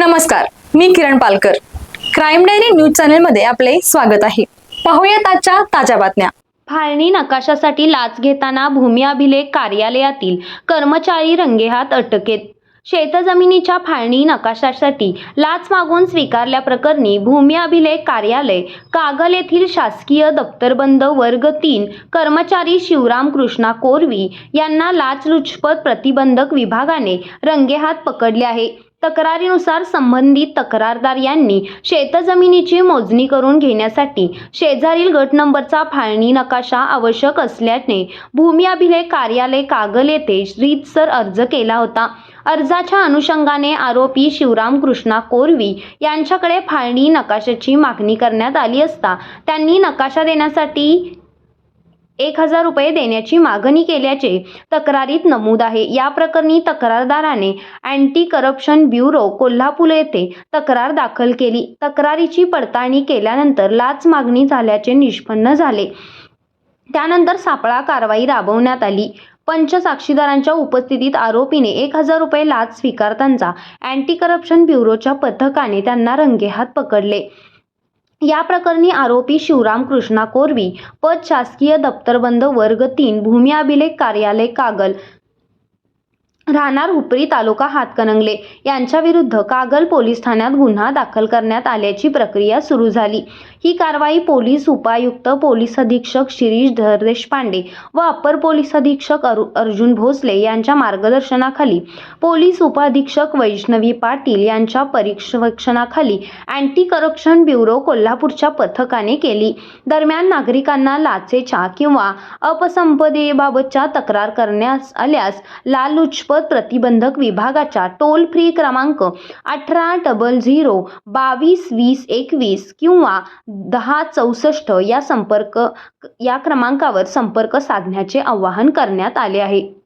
नमस्कार मी Kiran Palkar. Crime diary news चॅनलमध्ये आपले स्वागत आहे. पाहूयात आजच्या ताज्या बातम्या. फाळणी नकाशासाठी लाच घेताना भूमी अभिलेख कार्यालयातील कर्मचारी रंगेहात अटकेत. शेतजमिनीच्या फाळणी नकाशासाठी लाच मागून स्वीकारल्याप्रकरणी भूमी अभिलेख कार्यालय कागल येथील शासकीय दप्तरबंद वर्ग तीन कर्मचारी शिवराम कृष्णा कोरवी यांना लाचलुचपत प्रतिबंधक विभागाने रंगेहात पकडले आहे. तक्रारीनुसार संबंधित तक्रारदार यांनी शेतजमिनीची मोजणी करून घेण्यासाठी शेजारील गट नंबरचा फाळणी नकाशा आवश्यक असल्याने भूमी अभिलेख कार्यालय कागल येथे रीतसर अर्ज केला होता. अर्जाच्या अनुषंगाने आरोपी शिवराम कृष्णा कोरवी यांच्याकडे फाळणी नकाशाची मागणी करण्यात आली असता त्यांनी नकाशा देण्यासाठी एक हजार रुपये देण्याची मागणी केल्याचे तक्रारीत नमूद आहे. या प्रकरणी तक्रारदाराने अँटी करप्शन ब्युरो कोल्हापूर येथे तक्रार दाखल केली. तक्रारीची पडताळणी केल्यानंतर लाच मागणी झाल्याचे निष्पन्न झाले. त्यानंतर सापळा कारवाई राबवण्यात आली. पंच साक्षीदारांच्या उपस्थितीत आरोपीने एक हजार रुपये लाच स्वीकारताना अँटी करप्शन ब्युरोच्या पथकाने त्यांना रंगेहात पकडले. या प्रकरणी आरोपी शिवराम कृष्णा कोरवी पद शासकीय दप्तरबंद वर्ग तीन भूमी अभिलेख कार्यालय कागल राहणार हुपरी तालुका हातकणंगले. यांच्या विरुद्ध कागल पोलीस ठाण्यात गुन्हा दाखल करण्यात आल्याची प्रक्रिया सुरू झाली. ही कारवाई पोलीस उपायुक्त पोलीस अधीक्षक शिरीष धर देशपांडे व अप्पर पोलीस अधीक्षक अरु अर्जुन भोसले यांच्या मार्गदर्शनाखाली पोलीस उपाधीक्षक वैष्णवी पाटील यांच्या परीक्षणाखाली अँटी करप्शन ब्युरो कोल्हापूरच्या पथकाने केली. दरम्यान नागरिकांना लाचेच्या किंवा अपसंपदेबाबतच्या तक्रार करण्यास आल्यास लालुचपत प्रतिबंधक विभागाच्या टोल फ्री क्रमांक अठरा डबल झिरो बावीस वीस एकवीस किंवा दहा चौसष्ट या संपर्क या क्रमांकावर संपर्क साधण्याचे आवाहन करण्यात आले आहे.